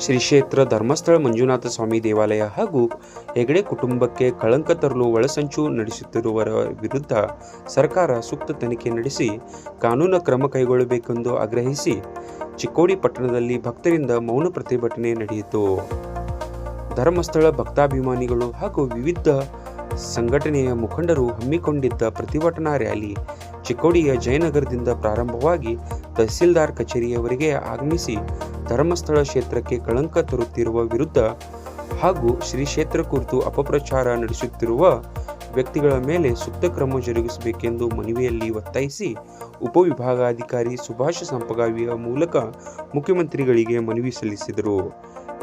ಶ್ರೀ ಕ್ಷೇತ್ರ ಧರ್ಮಸ್ಥಳ ಮಂಜುನಾಥ ಸ್ವಾಮಿ ದೇವಾಲಯ ಹಾಗೂ ಹೆಗಡೆ ಕುಟುಂಬಕ್ಕೆ ಕಳಂಕ ತರಲು ಒಳಸಂಚು ನಡೆಸುತ್ತಿರುವವರ ವಿರುದ್ಧ ಸರ್ಕಾರ ಸೂಕ್ತ ತನಿಖೆ ನಡೆಸಿ ಕಾನೂನು ಕ್ರಮ ಕೈಗೊಳ್ಳಬೇಕೆಂದು ಆಗ್ರಹಿಸಿ ಚಿಕ್ಕೋಡಿ ಪಟ್ಟಣದಲ್ಲಿ ಭಕ್ತರಿಂದ ಮೌನ ಪ್ರತಿಭಟನೆ ನಡೆಯಿತು. ಧರ್ಮಸ್ಥಳ ಭಕ್ತಾಭಿಮಾನಿಗಳು ಹಾಗೂ ವಿವಿಧ ಸಂಘಟನೆಯ ಮುಖಂಡರು ಹಮ್ಮಿಕೊಂಡಿದ್ದ ಪ್ರತಿಭಟನಾ ರ್ಯಾಲಿ ಚಿಕ್ಕೋಡಿಯ ಜಯನಗರದಿಂದ ಪ್ರಾರಂಭವಾಗಿ ತಹಸೀಲ್ದಾರ್ ಕಚೇರಿಯವರೆಗೆ ಆಗಮಿಸಿ ಧರ್ಮಸ್ಥಳ ಕ್ಷೇತ್ರಕ್ಕೆ ಕಳಂಕ ತರುತ್ತಿರುವ ವಿರುದ್ಧ ಹಾಗೂ ಶ್ರೀ ಕ್ಷೇತ್ರ ಕುರಿತು ಅಪಪ್ರಚಾರ ನಡೆಸುತ್ತಿರುವ ವ್ಯಕ್ತಿಗಳ ಮೇಲೆ ಸೂಕ್ತ ಕ್ರಮ ಜರುಗಿಸಬೇಕೆಂದು ಮನವಿಯಲ್ಲಿ ಒತ್ತಾಯಿಸಿ ಉಪವಿಭಾಗಾಧಿಕಾರಿ ಸುಭಾಷ್ ಸಂಪಗಾವಿಯ ಮೂಲಕ ಮುಖ್ಯಮಂತ್ರಿಗಳಿಗೆ ಮನವಿ ಸಲ್ಲಿಸಿದರು.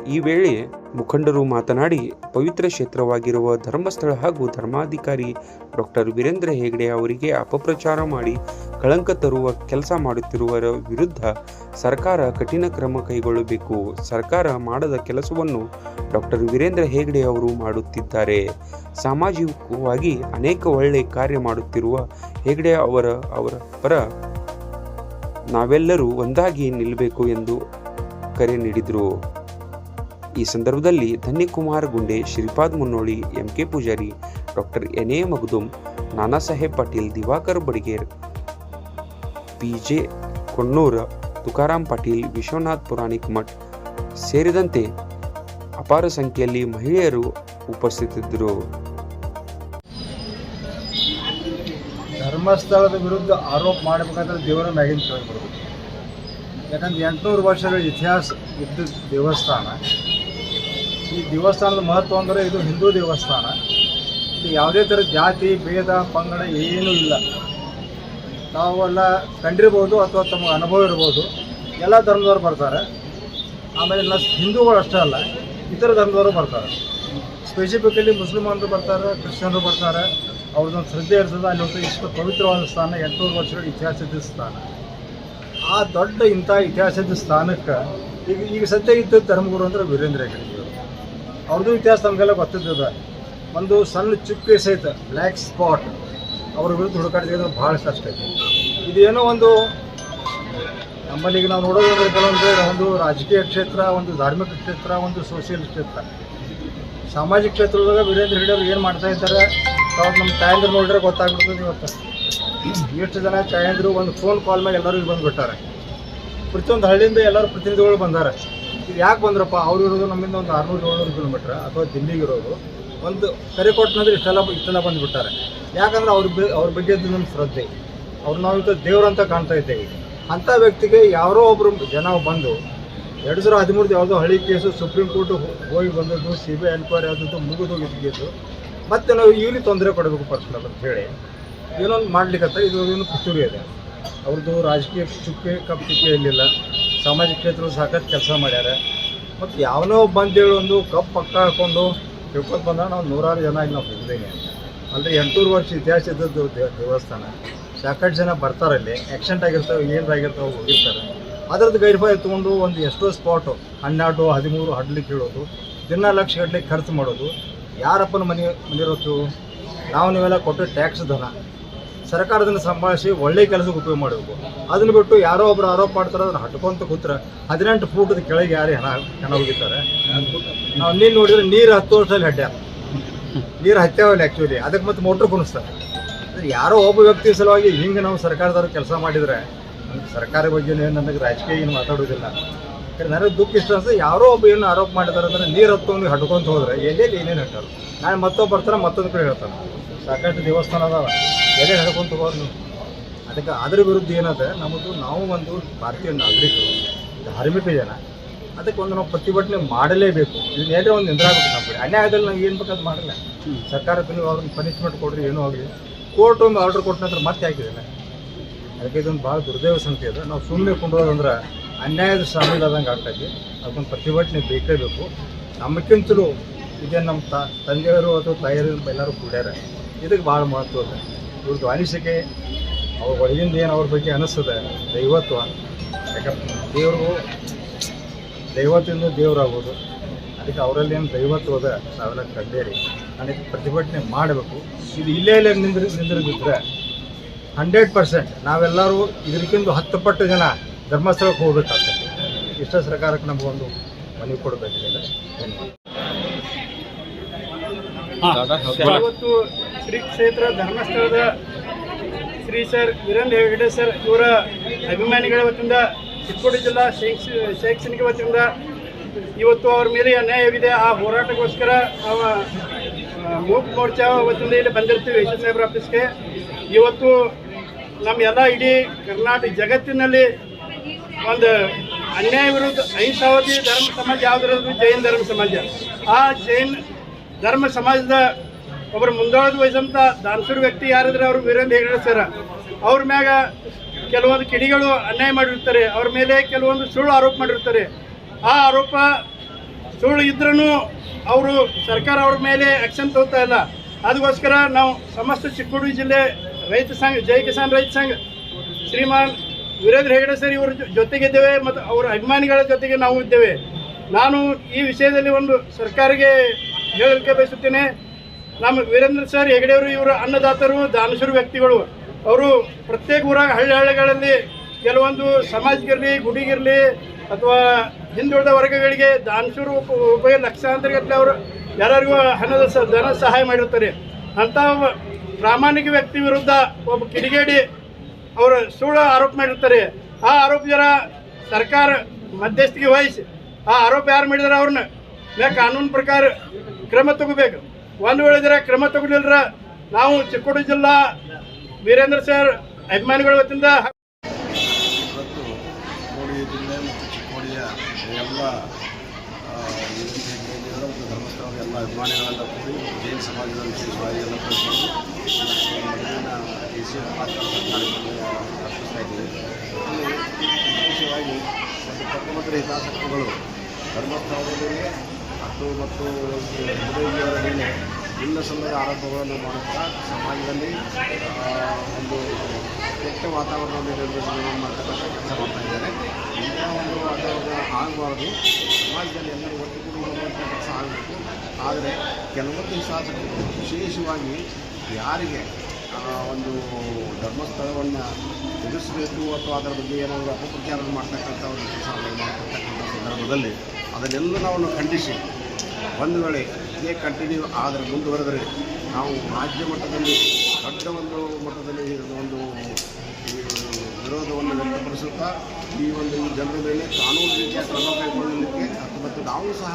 ಈ ವೇಳೆ ಮುಖಂಡರು ಮಾತನಾಡಿ, ಪವಿತ್ರ ಕ್ಷೇತ್ರವಾಗಿರುವ ಧರ್ಮಸ್ಥಳ ಹಾಗೂ ಧರ್ಮಾಧಿಕಾರಿ ಡಾಕ್ಟರ್ ವೀರೇಂದ್ರ ಹೆಗಡೆ ಅವರಿಗೆ ಅಪಪ್ರಚಾರ ಮಾಡಿ, ಕಳಂಕ ತರುವ ಕೆಲಸ ಮಾಡುತ್ತಿರುವರ ವಿರುದ್ಧ ಸರ್ಕಾರ ಕಠಿಣ ಕ್ರಮ ಕೈಗೊಳ್ಳಬೇಕು. ಸರ್ಕಾರ ಮಾಡದ ಕೆಲಸವನ್ನು ಡಾಕ್ಟರ್ ವೀರೇಂದ್ರ ಹೆಗಡೆ ಅವರು ಮಾಡುತ್ತಿದ್ದಾರೆ. ಸಾಮಾಜಿಕವಾಗಿ ಅನೇಕ ಒಳ್ಳೆ ಕಾರ್ಯ ಮಾಡುತ್ತಿರುವ ಹೆಗಡೆ ಅವರ ಅವರ ಪರ ನಾವೆಲ್ಲರೂ ಒಂದಾಗಿ ನಿಲ್ಲಬೇಕು ಎಂದು ಕರೆ ನೀಡಿದರು. ಈ ಸಂದರ್ಭದಲ್ಲಿ Dhanyakumar Gunde, Shripad Munnoli M K Pujari, doctor N A Magdum, Nana Saheb Patil, Diwakar Badiger P J Konnur, Tukaram Patil, Vishwanath Puranik Math ಸೇರಿದಂತೆ ಅಪಾರ ಸಂಖ್ಯೆಯಲ್ಲಿ ಮಹಿಳೆಯರು ಉಪಸ್ಥಿತಿದ್ದರು. ಧರ್ಮಸ್ಥಳದ ವಿರುದ್ಧ ಆರೋಪ ಮಾಡಬೇಕಾದ್ರೆ ದೇವರ ಮ್ಯಾಗಿನ ಕೆಳಗೆ ಬರಬೇಕು ಯಾಕಂದ್ರೆ ಎಂಟುನೂರು ವರ್ಷಗಳ ಇತಿಹಾಸ ಇದ್ದ ದೇವಸ್ಥಾನ. ಈ ದೇವಸ್ಥಾನದ ಮಹತ್ವ ಅಂದರೆ ಇದು ಹಿಂದೂ ದೇವಸ್ಥಾನ. ಇಲ್ಲಿ ಯಾವುದೇ ಥರ ಜಾತಿ, ಭೇದ, ಪಂಗಡ ಏನೂ ಇಲ್ಲ. ನಾವೆಲ್ಲ ಕಂಡಿರ್ಬೋದು ಅಥವಾ ತಮ್ಮ ಅನುಭವ ಇರ್ಬೋದು. ಎಲ್ಲ ಧರ್ಮದವರು ಬರ್ತಾರೆ. ಆಮೇಲೆ ಎಲ್ಲ ಹಿಂದೂಗಳು ಅಷ್ಟೇ ಅಲ್ಲ, ಇತರ ಧರ್ಮದವರು ಬರ್ತಾರೆ. ಸ್ಪೆಸಿಫಿಕಲಿ ಮುಸ್ಲಿಮರು ಬರ್ತಾರೆ, ಕ್ರಿಶ್ಚಿಯನ್ರು ಬರ್ತಾರೆ. ಅವ್ರದ್ದೊಂದು ಶ್ರದ್ಧೆ ಇರ್ತದೆ. ಅಲ್ಲಿ ಒಂದು ಇಷ್ಟು ಪವಿತ್ರವಾದ ಸ್ಥಾನ, ಎಂಟುನೂರು ವರ್ಷಗಳ ಇತಿಹಾಸದ ಸ್ಥಾನ. ಆ ದೊಡ್ಡ ಇಂಥ ಇತಿಹಾಸದ ಸ್ಥಾನಕ್ಕೆ ಈಗ ಈಗ ಸದ್ಯ ಇದ್ದ ಧರ್ಮಗುರು ಅಂದರೆ ವೀರೇಂದ್ರ ಹೆಗಡೆ. ಅವ್ರದ್ದು ಇತಿಹಾಸ ನಮಗೆಲ್ಲ ಗೊತ್ತಿದ್ದದ. ಒಂದು ಸಣ್ಣ ಚುಕ್ಕೆ ಸಹಿತ ಬ್ಲ್ಯಾಕ್ ಸ್ಪಾಟ್ ಅವ್ರ ವಿರುದ್ಧ ಹುಡುಕಾಟ ಭಾಳ ಕಷ್ಟ ಐತೆ ಇದೇನೋ ಒಂದು ನಮ್ಮಲ್ಲಿ ಈಗ ನಾವು ನೋಡೋದಂದ್ರೆ ಕೆಲವೊಂದು ಒಂದು ರಾಜಕೀಯ ಕ್ಷೇತ್ರ, ಒಂದು ಧಾರ್ಮಿಕ ಕ್ಷೇತ್ರ, ಒಂದು ಸೋಷಿಯಲ್ ಕ್ಷೇತ್ರ. ಸಾಮಾಜಿಕ ಕ್ಷೇತ್ರದಾಗ ವೀರೇಂದ್ರ ಹೆಗ್ಡೆ ಅವ್ರು ಏನು ಮಾಡ್ತಾ ಇದ್ದಾರೆ ಅವ್ರು ನಮ್ಮ ತಾಯಂದ್ರು ನೋಡಿದ್ರೆ ಗೊತ್ತಾಗ್ಬಿಡ್ತದೆ ಇವತ್ತು. ಎಷ್ಟು ಜನ ತಾಯಂದ್ರು ಒಂದು ಫೋನ್ ಕಾಲ್ ಮೇಲೆ ಎಲ್ಲರೂ ಬಂದುಬಿಟ್ಟಾರೆ. ಪ್ರತಿಯೊಂದು ಹಳ್ಳಿಯಿಂದ ಎಲ್ಲರೂ ಪ್ರತಿನಿಧಿಗಳು ಬಂದಾರೆ. ಇದು ಯಾಕೆ ಬಂದ್ರಪ್ಪ? ಅವ್ರು ಇರೋದು ನಮ್ಮಿಂದ ಒಂದು ಆರುನೂರು, ಏಳ್ನೂರು ಕಿಲೋಮೀಟ್ರ್ ಅಥವಾ ದಿಲ್ಲಿಗೆ ಇರೋದು ಒಂದು ಕರೆ ಕೊಟ್ಟನಂದ್ರೆ ಇಷ್ಟೆಲ್ಲ ಇಷ್ಟೆಲ್ಲ ಬಂದುಬಿಟ್ಟಾರೆ. ಯಾಕಂದ್ರೆ ಅವ್ರ ಅವ್ರ ಬಗ್ಗೆ ನಮ್ಮ ಶ್ರದ್ಧೆ. ಅವ್ರು ನಾವು ಇವತ್ತು ದೇವ್ರಂತ ಕಾಣ್ತಾ ಇದ್ದೇವೆ. ಅಂಥ ವ್ಯಕ್ತಿಗೆ ಯಾರೋ ಒಬ್ಬರು ಜನ ಬಂದು, ಎರಡು ಸಾವಿರ ಹದಿಮೂರದು ಯಾವುದೋ ಹಳಿ ಕೇಸು ಸುಪ್ರೀಂ ಕೋರ್ಟ್ ಹೋಗಿ ಬಂದದ್ದು ಸಿ ಬಿ ಐ ಎನ್ಕ್ವೈರಿ ಆದದ್ದು, ಮುಗಿದು ಹೋಗಿದ್ದು. ಮತ್ತೆ ನಾವು ಇವ್ರಿ ತೊಂದರೆ ಕೊಡಬೇಕು ಪರ್ಸನಲ್ ಅಂತ ಹೇಳಿ. ಏನೊಂದು ಮಾಡ್ಲಿಕ್ಕೆ ಇದು ಏನು ಪಿತೂರಿ ಇದೆ. ಅವ್ರದ್ದು ರಾಜಕೀಯ ಚುಕ್ಕೆ, ಕಪ್ ಚುಕ್ಕೆ ಇರಲಿಲ್ಲ ಸಾಮಾಜಿಕ ಕ್ಷೇತ್ರ ಸಾಕಷ್ಟು ಕೆಲಸ ಮಾಡ್ಯಾರ. ಮತ್ತು ಯಾವನೋ ಒಬ್ಬ ಅಂತೇಳಿ ಒಂದು ಕಪ್ ಪಕ್ಕ ಹಾಕೊಂಡು ತಿಳ್ಕೊಂಡು ಬಂದಾಗ ನಾವು ನೂರಾರು ಜನ ಇಲ್ಲಿ ನಾವು ಬಂದೇನೆ ಅಂದರೆ ಎಂಟೂರು ವರ್ಷ ಇತಿಹಾಸ ಇದ್ದದ್ದು ದೇವಸ್ಥಾನ. ಸಾಕಷ್ಟು ಜನ ಬರ್ತಾರಲ್ಲಿ ಆ್ಯಕ್ಸಿಡೆಂಟ್ ಆಗಿರ್ತಾವೆ ಏನಾಗಿರ್ತಾವೆ ಹೋಗಿರ್ತಾರೆ. ಅದರದ್ದು ಗೈರ್ಫಾಯ್ ತೊಗೊಂಡು ಒಂದು ಎಷ್ಟೋ ಸ್ಪಾಟು ಹನ್ನೆರಡು, ಹದಿಮೂರು ಹಡ್ಲಿಕ್ಕೆ ಹೇಳೋದು, ದಿನ ಲಕ್ಷ ಗಟ್ಟಲೆ ಖರ್ಚು ಮಾಡೋದು. ಯಾರಪ್ಪನ ಮನೆ ಮನಿರೋದು ನಾವು ನೀವೆಲ್ಲ ಕೊಟ್ಟು ಟ್ಯಾಕ್ಸ್ ಧನ. ಸರ್ಕಾರದನ್ನು ಸಂಭಾಳಿಸಿ ಒಳ್ಳೆ ಕೆಲಸಕ್ಕೆ ಉಪಯೋಗ ಮಾಡಬೇಕು. ಅದನ್ನ ಬಿಟ್ಟು ಯಾರೋ ಒಬ್ರು ಆರೋಪ ಮಾಡ್ತಾರೆ ಅದನ್ನ ಹಟ್ಕೊಂತ ಕೂತ್ರೆ ಹದಿನೆಂಟು ಫೂಟದ ಕೆಳಗೆ ಯಾರು ಹೆಣ ಹೆಣ ಹೋಗಿದ್ದಾರೆ ನಾವು ನೀರು ನೋಡಿದ್ರೆ ನೀರು ಹತ್ತು ವರ್ಷದಲ್ಲಿ ಹಡ್ಯಾರ ನೀರು ಹತ್ಯಾವಲ್ಲ ಆ್ಯಕ್ಚುಲಿ ಅದಕ್ಕೆ ಮತ್ತೆ ಮೋಟ್ರ್ ಕುಣಿಸ್ತಾರೆ. ಯಾರೋ ಒಬ್ಬ ವ್ಯಕ್ತಿ ಸಲುವಾಗಿ ಹಿಂಗೆ ನಾವು ಸರ್ಕಾರದವ್ರು ಕೆಲಸ ಮಾಡಿದರೆ ಸರ್ಕಾರ ಬಗ್ಗೆ ನನಗೆ ರಾಜಕೀಯ ಏನು ಮಾತಾಡೋದಿಲ್ಲ. ನನಗೆ ದುಃಖ ಇಷ್ಟ ಅನ್ಸುತ್ತೆ ಯಾರೋ ಒಬ್ಬ ಏನು ಆರೋಪ ಮಾಡಿದಾರೆ ಅಂದ್ರೆ ನೀರು ಹತ್ಕೊಂಡು ಹಡ್ಕೊಂತ ಹೋದ್ರೆ ಎಲ್ಲೆಲ್ಲಿ ಏನೇನು ಹೇಳ್ತಾರೆ? ನಾನು ಮತ್ತೊಬ್ಬ ಬರ್ತಾರೆ ಮತ್ತೊಂದು ಕಡೆ ಹೇಳ್ತಾರೆ ಸಾಕಷ್ಟು ದೇವಸ್ಥಾನ ಅದಾವ. ಎಲ್ಲೇ ಹಡ್ಕೊಂತ ಹೋಗೋರು ನೀವು ಅದಕ್ಕೆ ಅದ್ರ ವಿರುದ್ಧ ಏನದ ನಮ್ಮದು ನಾವು ಒಂದು ಭಾರತೀಯ ನಾಗರಿಕರು ಧಾರ್ಮಿಕ ಜನ. ಅದಕ್ಕೆ ಒಂದು ನಾವು ಪ್ರತಿಭಟನೆ ಮಾಡಲೇಬೇಕು. ಇದನ್ನ ಏನೇ ಒಂದು ನಿಂದ್ರಾಗುತ್ತೆ ನಮ್ಮ ಕಡೆ. ಅನ್ಯಾಯದಲ್ಲಿ ನಾವು ಏನು ಬೇಕಾದ್ ಮಾಡಲ್ಲ. ಸರ್ಕಾರಕ್ಕೆ ನೀವು ಅವ್ರನ್ನ ಪನಿಷ್ಮೆಂಟ್ ಕೊಡ್ರಿ, ಏನೂ ಆಗಲಿ. ಕೋರ್ಟ್ ಒಂದು ಆರ್ಡರ್ ಕೊಟ್ಟ ನಂತರ ಮತ್ತೆ ಹಾಕಿದಿಲ್ಲ ಅದಕ್ಕೆ ಇದೊಂದು ಭಾಳ ದುರ್ದೈವ ಸಂಖ್ಯೆ ಅದು ನಾವು ಸುಮ್ಮನೆ ಕೊಂಡೋದಂದ್ರೆ ಅನ್ಯಾಯದ ಶಾಮೀಲ್ ಆದಂಗೆ ಆಗ್ತೈತಿ ಅದಕ್ಕೊಂದು ಪ್ರತಿಭಟನೆ ಬೇಕೇ ಬೇಕು. ನಮ್ಮಕ್ಕಿಂತಲೂ ಇದೇ ನಮ್ಮ ತಂದೆಯವರು ಅಥವಾ ತಾಯಿಯರು ಎಲ್ಲರೂ ಕೂಡ್ಯಾರ. ಇದಕ್ಕೆ ಭಾಳ ಮಹತ್ವ ಅದ ಇವ್ರದ್ದು ಅನಿಸಿಕೆ, ಅವ್ರ ಒಳಗಿಂದ ಏನು ಅವ್ರ ಬಗ್ಗೆ ಅನಿಸ್ತದೆ, ದೈವತ್ವ. ಯಾಕಂದ್ರೆ ದೇವರು ದೈವತ್ವದಿಂದ ದೇವರಾಗೋದು. ಅದಕ್ಕೆ ಅವರಲ್ಲಿ ಏನು ದೈವತ್ವ ಅದ ನಾವೆಲ್ಲ ಕಂಡೇರಿ. ಅದಕ್ಕೆ ಪ್ರತಿಭಟನೆ ಮಾಡಬೇಕು. ಇದು ಇಲ್ಲೇ ಇಲ್ಲೇ ನಿಂದ್ರ ಇದ್ರೆ ಹಂಡ್ರೆಡ್ ಪರ್ಸೆಂಟ್ ನಾವೆಲ್ಲರೂ ಇದಕ್ಕಿಂತ ಹತ್ತು ಪಟ್ಟು ಜನ ಧರ್ಮಸ್ಥಳಕ್ಕೆ ಹೋಗ್ಬೇಕಾಗ್ತದೆ. ಇಷ್ಟ ಸರ್ಕಾರಕ್ಕೆ ನಮಗೊಂದು ಮನವಿ ಕೊಡಬೇಕಿದೆ ಇವತ್ತು ಶ್ರೀ ಕ್ಷೇತ್ರ ಧರ್ಮಸ್ಥಳದ ಶ್ರೀ ಸರ್ ವೀರೇಂದ್ರ ಹೆಗಡೆ ಸರ್ ಇವರ ಅಭಿಮಾನಿಗಳ ವತಿಯಿಂದ ಚಿಕ್ಕೋಡಿ ಜಿಲ್ಲಾ ಶೈಕ್ಷ ಶೈಕ್ಷಣಿಕ ವತಿಯಿಂದ ಇವತ್ತು ಅವ್ರ ಮೇಲೆ ಅನ್ಯಾಯವಿದೆ. ಆ ಹೋರಾಟಕ್ಕೋಸ್ಕರ ಅವ ಮೂಕ್ ಮೋರ್ಚಾ ವತಿಯಿಂದ ಇಲ್ಲಿ ಬಂದಿರ್ತೀವಿ ಯಶ್ ಸಾಹೇಬ್ರ ಆಫೀಸ್ಗೆ. ಇವತ್ತು ನಮ್ಮ ಎಲ್ಲ ಇಡೀ ಕರ್ನಾಟಕ ಜಗತ್ತಿನಲ್ಲಿ ಒಂದು ಅನ್ಯಾಯ ವಿರುದ್ಧ ಅಹಿಂಸಾವಾದಿ ಧರ್ಮ ಸಮಾಜ ಯಾವುದಿರೋದು ಜೈನ್ ಧರ್ಮ ಸಮಾಜ. ಆ ಜೈನ್ ಧರ್ಮ ಸಮಾಜದ ಒಬ್ಬರು ಮುಂದಾಳದ ವಹಿಸಂತ ದಾನ್ಸುರ್ ವ್ಯಕ್ತಿ ಯಾರಿದ್ರೆ ಅವರು ವೀರೇಂದ್ರ ಹೆಗಡೆ ಸರ್, ಅವ್ರ ಮ್ಯಾಗ ಕೆಲವೊಂದು ಕಿಡಿಗಳು ಅನ್ಯಾಯ ಮಾಡಿರ್ತಾರೆ, ಅವ್ರ ಮೇಲೆ ಕೆಲವೊಂದು ಸುಳ್ಳು ಆರೋಪ ಮಾಡಿರ್ತಾರೆ. ಆ ಆರೋಪ ಸುಳ್ಳು ಇದ್ರೂ ಅವರು ಸರ್ಕಾರ ಅವ್ರ ಮೇಲೆ ಆಕ್ಷನ್ ತಗೋತಾ ಇಲ್ಲ. ಅದಕ್ಕೋಸ್ಕರ ನಾವು ಸಮಸ್ತ ಚಿಕ್ಕೋಡಿ ಜಿಲ್ಲೆ ರೈತ ಸಂಘ ಜೈ ಕಿಸಾನ್ ರೈತ ಸಂಘ, ಶ್ರೀಮಾನ್ ವೀರೇಂದ್ರ ಹೆಗಡೆ ಸರ್ ಇವರ ಜೊತೆಗಿದ್ದೇವೆ ಮತ್ತು ಅವರ ಅಭಿಮಾನಿಗಳ ಜೊತೆಗೆ ನಾವು ಇದ್ದೇವೆ. ನಾನು ಈ ವಿಷಯದಲ್ಲಿ ಒಂದು ಸರ್ಕಾರಕ್ಕೆ ಹೇಳಲಿಕ್ಕೆ ಬಯಸುತ್ತೇನೆ. ನಮ್ಮ ವೀರೇಂದ್ರ ಸರ್ ಹೆಗಡೆಯವರು ಇವರ ಅನ್ನದಾತರು, ದಾನಶೂರು ವ್ಯಕ್ತಿಗಳು. ಅವರು ಪ್ರತ್ಯೇಕ ಊರಾಗ ಹಳ್ಳಿ ಹಳ್ಳಿಗಳಲ್ಲಿ ಕೆಲವೊಂದು ಸಮಾಜಕ್ಕಿರಲಿ ಗುಡಿಗಿರಲಿ ಅಥವಾ ಹಿಂದುಳಿದ ವರ್ಗಗಳಿಗೆ ದಾನಶೂರು ಉಪ ಉಪಯೋಗ ಲಕ್ಷಾಂತರ ಗಟ್ಟಲೆ ಅವರು ಯಾರಿಗೂ ಹಣದ ಧನ ಸಹಾಯ ಮಾಡಿರ್ತಾರೆ. ಅಂಥ ಪ್ರಾಮಾಣಿಕ ವ್ಯಕ್ತಿ ವಿರುದ್ಧ ಒಬ್ಬ ಕಿಡಿಗೇಡಿ ಅವರು ಸುಳ್ಳು ಆರೋಪ ಮಾಡಿರ್ತಾರೆ. ಆ ಆರೋಪ ಸರ್ಕಾರ ಮಧ್ಯಸ್ಥಿಕೆ ವಹಿಸಿ ಆ ಆರೋಪ ಯಾರು ಮಾಡಿದಾರೆ ಅವ್ರನ್ನ? ಮೇ ಕಾನೂನು ಪ್ರಕಾರ ಕ್ರಮ ತಗೋಬೇಕು. ಒಂದು ವೇಳೆ ಜರ ಕ್ರಮ ತಗೊಂಡಿಲ್ಲರ ನಾವು ಚಿಕ್ಕೋಡಿ ಜಿಲ್ಲಾ ವೀರೇಂದ್ರ ಸರ್ ಅಭಿಮಾನಿಗಳ ವತಿಯಿಂದ ಮತ್ತು ಚಿಕ್ಕೋಡಿಯ ಎಲ್ಲ ಧರ್ಮಸ್ಥಳದ ಅಭಿಮಾನಿಗಳೆಲ್ಲ ಕೂಡಿ ಜೈನ್ ಸಮಾಜದ ವಿಶೇಷವಾಗಿ ಇಲ್ಲಿ ವಿಶೇಷವಾಗಿ ಪತ್ರಭದ್ರ ಹಿತಾಸಕ್ತಿಗಳು ಧರ್ಮಸ್ಥಳದಲ್ಲಿ ಮತ್ತು ಮತ್ತು ಮದುವೆಯವರ ಮೇಲೆ ಇಲ್ಲ ಸಲ್ಲದ ಆರೋಪಗಳನ್ನು ಮಾಡುತ್ತಾ ಸಮಾಜದಲ್ಲಿ ಒಂದು ಕೆಟ್ಟ ವಾತಾವರಣವನ್ನು ನಿರ್ಮಿಸಲು ಮಾಡ್ತಕ್ಕಂಥ ಕೆಲಸ ಮಾಡ್ತಾ ಇದ್ದಾರೆ ಇಂಥ ಒಂದು ವಾತಾವರಣ ಆಗಬಾರ್ದು ಸಮಾಜದಲ್ಲಿ ಎಲ್ಲರೂ ಒಟ್ಟುಗೂಡಿ ಹೋಗುವಂಥ ಕೆಲಸ ಆಗಬೇಕು ಆದರೆ ಕೆಲವೊಂದು ಶಾಸಕರು ವಿಶೇಷವಾಗಿ ಯಾರಿಗೆ ಒಂದು ಧರ್ಮಸ್ಥಳವನ್ನು ಎದುರಿಸಬೇಕು ಅಥವಾ ಅದರ ಬಗ್ಗೆ ಏನಾದರೂ ಅಪಪ್ರಚಾರ ಮಾಡ್ತಕ್ಕಂಥ ಒಂದು ಕೆಲಸ ಮಾಡ್ತಕ್ಕಂಥ ಸಂದರ್ಭದಲ್ಲಿ ಅದನ್ನೆಲ್ಲ ನಾವು ಖಂಡಿಸಿ. ಒಂದು ವೇಳೆ ಇದೇ ಕಂಟಿನ್ಯೂ ಆದರೆ ಮುಂದುವರೆದರೆ ನಾವು ರಾಜ್ಯ ಮಟ್ಟದಲ್ಲಿ, ದೊಡ್ಡ ಒಂದು ಮಟ್ಟದಲ್ಲಿ ಒಂದು ವಿರೋಧವನ್ನು ವ್ಯಕ್ತಪಡಿಸುತ್ತಾ ಈ ಒಂದು ಜನರ ಮೇಲೆ ಕಾನೂನು ರೀತಿಯ ಕ್ರಮ ಕೈಗೊಳ್ಳಲಿಕ್ಕೆ ಮತ್ತು ನಾವು ಸಹ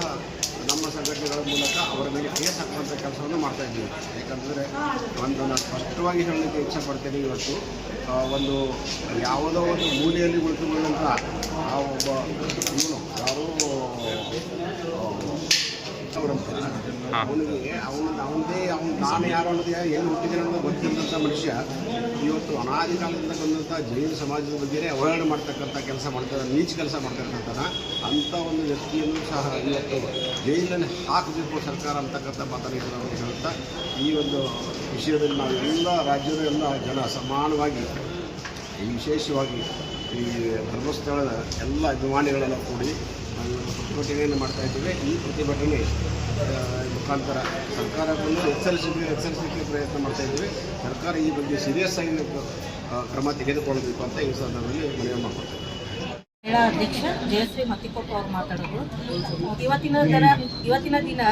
ನಮ್ಮ ಸಂಘಟನೆಗಳ ಮೂಲಕ ಅವರ ಮೇಲೆ ಕೇಸ್ ಹಾಕುವಂಥ ಕೆಲಸವನ್ನು ಮಾಡ್ತಾ ಇದ್ದೀವಿ. ಯಾಕಂದರೆ ಒಂದು ನಾನು ಸ್ಪಷ್ಟವಾಗಿ ಹೇಳಲಿಕ್ಕೆ ಇಚ್ಛೆ ಪಡ್ತೇನೆ ಇವತ್ತು ಒಂದು ಯಾವುದೋ ಒಂದು ಮೂಲೆಯಲ್ಲಿ ಉಳಿದುಕೊಂಡಂಥ ಆ ಒಬ್ಬ, ಇವನು ಯಾರು ಅವನಿಗೆ ಅವನು ಅವನದೇ ಅವನು ನಾನು ಯಾರು ಅನ್ನೋದು ಯಾರು ಎಲ್ಲಿ ಹುಟ್ಟಿದ್ದೇನೆ ಅನ್ನೋದು ಗೊತ್ತಿಲ್ಲದಂಥ ಮನುಷ್ಯ ಇವತ್ತು ಅನಾದಿ ಕಾಲದಿಂದ ಬಂದಂಥ ಜೈನ ಸಮಾಜದ ಬಗ್ಗೆ ಅವಹೇಳನ ಮಾಡ್ತಕ್ಕಂಥ ಕೆಲಸ ಮಾಡ್ತಾರೆ ನೀಚ ಕೆಲಸ ಮಾಡ್ತಕ್ಕಂಥ ಅಂಥ ಒಂದು ವ್ಯಕ್ತಿಯನ್ನು ಸಹ ಇವತ್ತು ಜೈಲಿನಲ್ಲಿ ಹಾಕಬೇಕು ಸರ್ಕಾರ ಅಂತಕ್ಕಂಥ ಮಾತನ್ನು ಹೇಳ್ತಾ ಈ ಒಂದು ವಿಷಯದಲ್ಲಿ ನಾವು ಎಲ್ಲ ರಾಜ್ಯದ ಎಲ್ಲ ಜನ ಸಮಾನವಾಗಿ ವಿಶೇಷವಾಗಿ ಈ ಧರ್ಮಸ್ಥಳದ ಎಲ್ಲ ಅಭಿಮಾನಿಗಳೆಲ್ಲ ಕೂಡಿ ಪ್ರತಿಭಟನೆಯನ್ನು ಮಾಡ್ತಾ ಇದ್ದೇವೆ. ಈ ಪ್ರತಿಭಟನೆ ಮುಖಾಂತರ ಸರ್ಕಾರವನ್ನು ಎಚ್ಚರಿಸಲಿಕ್ಕೆ ಎಚ್ಚರಿಸಲಿಕ್ಕೆ ಪ್ರಯತ್ನ ಮಾಡ್ತಾ ಇದ್ದೇವೆ. ಸರ್ಕಾರ ಈ ಬಗ್ಗೆ ಸೀರಿಯಸ್ ಆಗಿ ಕ್ರಮ ತೆಗೆದುಕೊಳ್ಳಬೇಕು ಅಂತ ಈ ಸಂದರ್ಭದಲ್ಲಿ ಮನವಿ ಮಾಡ್ಕೊಳ್ತೇವೆ ಅಧ್ಯಕ್ಷ ಜಯಶ್ರೀ ಮತ್ತಿಕೊಪ್ಪ ಅವ್ರು ಮಾತಾಡೋದು. ಇವತ್ತಿನ ದಿನ ಇವತ್ತಿನ ದಿನ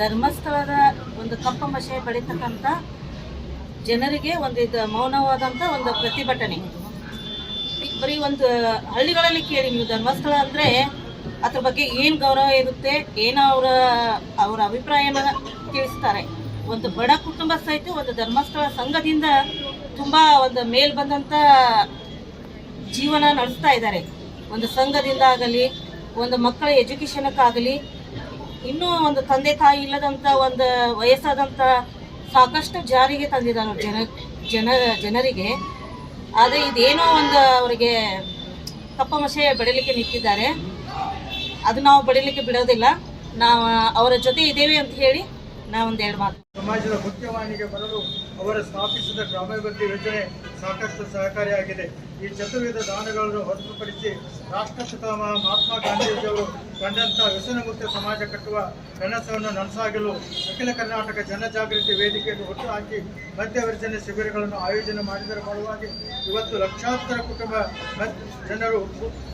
ಧರ್ಮಸ್ಥಳದ ಒಂದು ಕಪ್ಪ ಮಷೆ ಬೆಳೀತಕ್ಕಂಥ ಜನರಿಗೆ ಒಂದು ಇದು ಮೌನವಾದಂಥ ಒಂದು ಪ್ರತಿಭಟನೆ. ಬರೀ ಒಂದು ಹಳ್ಳಿಗಳಲ್ಲಿ ಕೇಳಿ ನೀವು ಧರ್ಮಸ್ಥಳ ಅಂದರೆ ಅದ್ರ ಬಗ್ಗೆ ಏನು ಗೌರವ ಇರುತ್ತೆ, ಏನು ಅವರ ಅವರ ಅಭಿಪ್ರಾಯನ ತಿಳಿಸ್ತಾರೆ. ಒಂದು ಬಡ ಕುಟುಂಬ ಸಹಿತ ಒಂದು ಧರ್ಮಸ್ಥಳ ಸಂಘದಿಂದ ತುಂಬ ಒಂದು ಮೇಲ್ ಬಂದಂಥ ಜೀವನ ನಡೆಸ್ತಾ ಇದ್ದಾರೆ. ಒಂದು ಸಂಘದಿಂದ ಆಗಲಿ, ಒಂದು ಮಕ್ಕಳ ಎಜುಕೇಷನಕ್ಕಾಗಲಿ, ಇನ್ನೂ ಒಂದು ತಂದೆ ತಾಯಿ ಇಲ್ಲದಂಥ ಒಂದು ವಯಸ್ಸಾದಂಥ ಸಾಕಷ್ಟು ಜಾರಿಗೆ ತಂದಿದ್ದಾರೆ ಜನ ಜನ, ಜನರಿಗೆ. ಆದರೆ ಇದೇನೋ ಒಂದು ಅವರಿಗೆ ಕಪ್ಪ ಮಸೆ ಬೆಳೀಲಿಕ್ಕೆ ನಿಂತಿದ್ದಾರೆ. ಅದು ನಾವು ಬಡಿಲಿಕ್ಕೆ ಬಿಡೋದಿಲ್ಲ. ನಾವು, ಅವರ ಜೊತೆ ಇದ್ದೇವೆ ಅಂತ ಹೇಳಿ ನಾವೊಂದು ಎರಡು ಮಾತು. ಸಮಾಜದ ಮುಖ್ಯವಾಹಿನಿಗೆ ಬರಲು ಅವರ ಸ್ಥಾಪಿಸಿದ ಗ್ರಾಮಾಭಿವೃದ್ಧಿ ಯೋಜನೆ ಸಾಕಷ್ಟು ಸಹಕಾರಿಯಾಗಿದೆ ಈ ಚತುರ್ವಿಧ ದಾನಗಳನ್ನು ಹೊರತುಪಡಿಸಿ ರಾಷ್ಟ್ರಪಿತ ಮಹಾ- ಮಹಾತ್ಮ ಗಾಂಧೀಜಿಯವರು ಕಂಡಂಥ ವ್ಯಸನ ಮುಕ್ತ ಸಮಾಜ ಕಟ್ಟುವ ಕನಸನ್ನು ನನಸಾಗಲು ಅಖಿಲ ಕರ್ನಾಟಕ ಜನಜಾಗೃತಿ ವೇದಿಕೆಯನ್ನು ಹುಟ್ಟುಹಾಕಿ ಮದ್ಯವರ್ಜನೆ ಶಿಬಿರಗಳನ್ನು ಆಯೋಜನೆ ಮಾಡಿದರ ಫಲವಾಗಿ ಇವತ್ತು ಲಕ್ಷಾಂತರ ಕುಟುಂಬ ಜನರು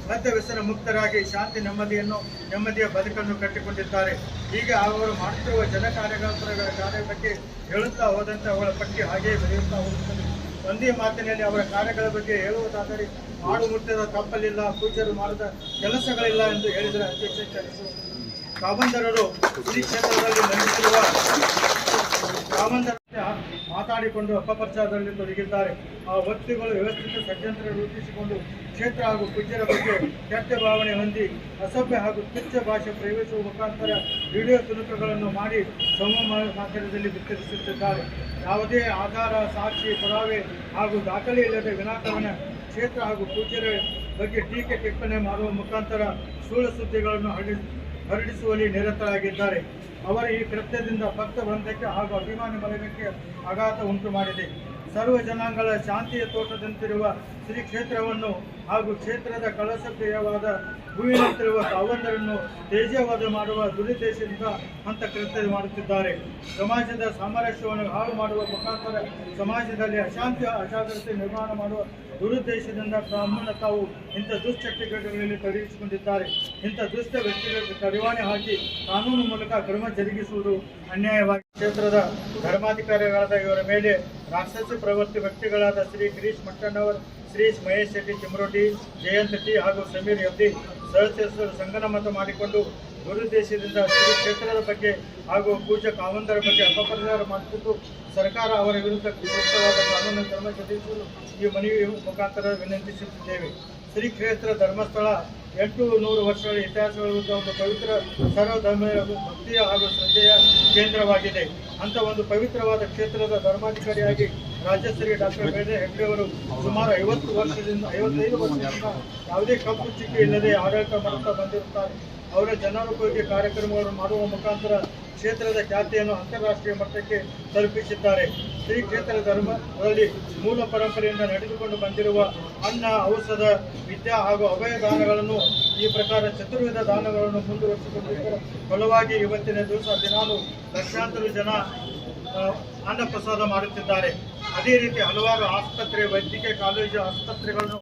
ಮದ್ಯ ವ್ಯಸನ ಮುಕ್ತರಾಗಿ ಶಾಂತಿ ನೆಮ್ಮದಿಯನ್ನು, ನೆಮ್ಮದಿಯ ಬದುಕನ್ನು ಕಟ್ಟಿಕೊಂಡಿದ್ದಾರೆ. ಹೀಗೆ ಅವರು ಮಾಡುತ್ತಿರುವ ಜನ ಕಾರ್ಯಕರ್ತರ ಕಾರ್ಯ ಬಗ್ಗೆ ಹೇಳುತ್ತಾ ಹೋದಂತೆ ಅವಳ ಪಟ್ಟಿ ಹಾಗೆಯೇ ಬೆಳೆಯುತ್ತಾ ಹೋಗುತ್ತದೆ. ಒಂದೇ ಮಾತಿನಲ್ಲಿ ಅವರ ಕಾರ್ಯಗಳ ಬಗ್ಗೆ ಹೇಳುವುದಾದರೆ ಮಾಡು ಮುಟ್ಟದ ತಪ್ಪಲಿಲ್ಲ ಪೂಜರು ಮಾಡಿದ ಕೆಲಸಗಳಿಲ್ಲ ಎಂದು ಹೇಳಿದರೆ ಅಧ್ಯಕ್ಷ ಕಾಮಂದರರು ಈ ಕ್ಷೇತ್ರದಲ್ಲಿ ನಡೆಸಿರುವ ಕಾಮಂದರ ಮಾತಾಡಿಕೊಂಡು ಅಪಪ್ರಚಾರದಲ್ಲಿ ತೊಡಗಿದ್ದಾರೆ. ಆ ವ್ಯಕ್ತಿಗಳು ವ್ಯವಸ್ಥಿತ ಷಡ್ಯಂತ್ರ ರೂಪಿಸಿಕೊಂಡು ಕ್ಷೇತ್ರ ಹಾಗೂ ಪೂಜ್ಯರ ಬಗ್ಗೆ ಕೆಟ್ಟ ಭಾವನೆ ಹೊಂದಿ ಅಸಭ್ಯ ಹಾಗೂ ತುಚ್ಛ ಭಾಷೆ ಪ್ರಯೋಗಿಸುವ ಮುಖಾಂತರ ವಿಡಿಯೋ ತುಣುಕುಗಳನ್ನು ಮಾಡಿ ಸಮೂಹ ಮಾಧ್ಯಮದಲ್ಲಿ ಬಿತ್ತರಿಸುತ್ತಿದ್ದಾರೆ. ಯಾವುದೇ ಆಧಾರ, ಸಾಕ್ಷಿ, ಪುರಾವೆ ಹಾಗೂ ದಾಖಲೆ ಇಲ್ಲದೆ ವಿನಾಕಾರಣ ಕ್ಷೇತ್ರ ಹಾಗೂ ಪೂಜ್ಯರ ಬಗ್ಗೆ ಟೀಕೆ ಟಿಪ್ಪಣೆ ಮಾಡುವ ಮುಖಾಂತರ ಸುಳ್ಳು ಸುದ್ದಿಗಳನ್ನು ಹರಡಿ ಹರಡಿಸುವಲ್ಲಿ ನಿರತರಾಗಿದ್ದಾರೆ. ಅವರ ಈ ಕೃತ್ಯದಿಂದ ಭಕ್ತ ವೃಂದಕ್ಕೆ ಹಾಗೂ ಅಭಿಮಾನಿ ಮಲಗಕ್ಕೆ ಆಘಾತ ಉಂಟು ಮಾಡಿದೆ ಸರ್ವ ಜನಾಂಗಗಳ ಶಾಂತಿಯ ತೋಟದಂತಿರುವ ಶ್ರೀ ಕ್ಷೇತ್ರವನ್ನು ಹಾಗೂ ಕ್ಷೇತ್ರದ ಕಳಸಪ್ರಿಯವಾದ ಹೂವಿನಂತಿರುವ ಕಾವಂದರನ್ನು ತೇಜವಾದ ಮಾಡುವ ದುರುದ್ದೇಶದಿಂದ ಅಂತ ಕೃತ್ಯ ಮಾಡುತ್ತಿದ್ದಾರೆ. ಸಮಾಜದ ಸಾಮರಸ್ಯವನ್ನು ಹಾಳು ಮಾಡುವ ಮುಖಾಂತರ ಸಮಾಜದಲ್ಲಿ ಅಶಾಂತಿ ಅಜಾಗ್ರತೆ ನಿರ್ಮಾಣ ಮಾಡುವ ದುರುದ್ದೇಶದಿಂದ ತಮ್ಮನ್ನು ತಾವು ಇಂಥ ದುಶ್ಚಟಗಳಲ್ಲಿ ತೊಡಗಿಸಿಕೊಂಡಿದ್ದಾರೆ ಇಂಥ ದುಷ್ಟ ವ್ಯಕ್ತಿಗಳಿಗೆ ಕಡಿವಾಣೆ ಹಾಕಿ ಕಾನೂನು ಮೂಲಕ ಕ್ರಮ ಜರುಗಿಸುವುದು ಅನ್ಯಾಯವಾಗಿ ಕ್ಷೇತ್ರದ ಧರ್ಮಾಧಿಕಾರಿಗಳಾದ ಇವರ ಮೇಲೆ ರಾಕ್ಷಸ ಪ್ರವೃತ್ತಿ ವ್ಯಕ್ತಿಗಳಾದ ಶ್ರೀ ಗಿರೀಶ್ ಮಟ್ಟಣ್ಣವರ್, ಶ್ರೀ ಮಹೇಶ್ ಶೆಟ್ಟಿ ಚಿಮರೋಟಿ ಜಯಂತ್ ಟಿ ಹಾಗೂ ಸಮೀರ್ ಎಫ್ಡಿ ಸದಸ್ಯರು ಸಂಗನಮತ ಮಾಡಿಕೊಂಡು ದುರುದ್ದೇಶದಿಂದ ಶ್ರೀ ಕ್ಷೇತ್ರದ ಬಗ್ಗೆ ಹಾಗೂ ಪೂಜಾ ಕಾವಂದರ ಬಗ್ಗೆ ಅಪಪ್ರಚಾರ ಮಾಡುತ್ತಿದ್ದು ಸರ್ಕಾರ ಅವರ ವಿರುದ್ಧ ಕಾನೂನು ಕ್ರಮ ಜರುಗಿಸಲು ಈ ಮನವಿ ಮುಖಾಂತರ ವಿನಂತಿಸುತ್ತಿದ್ದೇವೆ. ಶ್ರೀ ಕ್ಷೇತ್ರ ಧರ್ಮಸ್ಥಳ ಎಂಟು ನೂರು ವರ್ಷಗಳ ಇತಿಹಾಸವಿರುವಂತಹ ಒಂದು ಪವಿತ್ರ ಸರ್ವಧರ್ಮ ಭಕ್ತಿಯ ಹಾಗೂ ಶ್ರದ್ಧೆಯ ಕೇಂದ್ರವಾಗಿದೆ. ಅಂತ ಒಂದು ಪವಿತ್ರವಾದ ಕ್ಷೇತ್ರದ ಧರ್ಮಾಧಿಕಾರಿಯಾಗಿ ರಾಜ್ಯಶ್ರೀ ಡಾಕ್ಟರ್ ಬೇರೆ ಹೆಗ್ಡೆ ಅವರು ಸುಮಾರು ಐವತ್ತು ವರ್ಷದಿಂದ, ಐವತ್ತೈದು ವರ್ಷದಿಂದ ಯಾವುದೇ ಕಪ್ಪು ಚಿಕ್ಕೆ ಇಲ್ಲದೆ ಆಡಳಿತ ಮಾಡುತ್ತಾ ಬಂದಿರುತ್ತಾರೆ. ಅವರ ಜನೋಪಯೋಗಿ ಕಾರ್ಯಕ್ರಮಗಳನ್ನು ಮಾಡುವ ಮುಖಾಂತರ ಕ್ಷೇತ್ರದ ಖ್ಯಾತಿಯನ್ನು ಅಂತಾರಾಷ್ಟ್ರೀಯ ಮಟ್ಟಕ್ಕೆ ತಲುಪಿಸಿದ್ದಾರೆ. ಶ್ರೀ ಕ್ಷೇತ್ರ ಧರ್ಮದಲ್ಲಿ ಮೂಲ ಪರಂಪರೆಯಿಂದ ನಡೆದುಕೊಂಡು ಬಂದಿರುವ ಅನ್ನ, ಔಷಧ, ವಿದ್ಯಾ ಹಾಗೂ ಅಭಯ ದಾನಗಳನ್ನು ಈ ಪ್ರಕಾರ ಚತುರ್ವಿಧ ದಾನಗಳನ್ನು ಮುಂದುವರಿಸಿಕೊಂಡಿದ್ದರ ಫಲವಾಗಿ ಇವತ್ತಿನ ದಿವಸ ದಿನಾಲು ಲಕ್ಷಾಂತರ ಜನ ಅನ್ನ ಪ್ರಸಾದ ಮಾಡುತ್ತಿದ್ದಾರೆ. ಅದೇ ರೀತಿ ಹಲವಾರು ಆಸ್ಪತ್ರೆ, ವೈದ್ಯಕೀಯ ಕಾಲೇಜು, ಆಸ್ಪತ್ರೆಗಳನ್ನು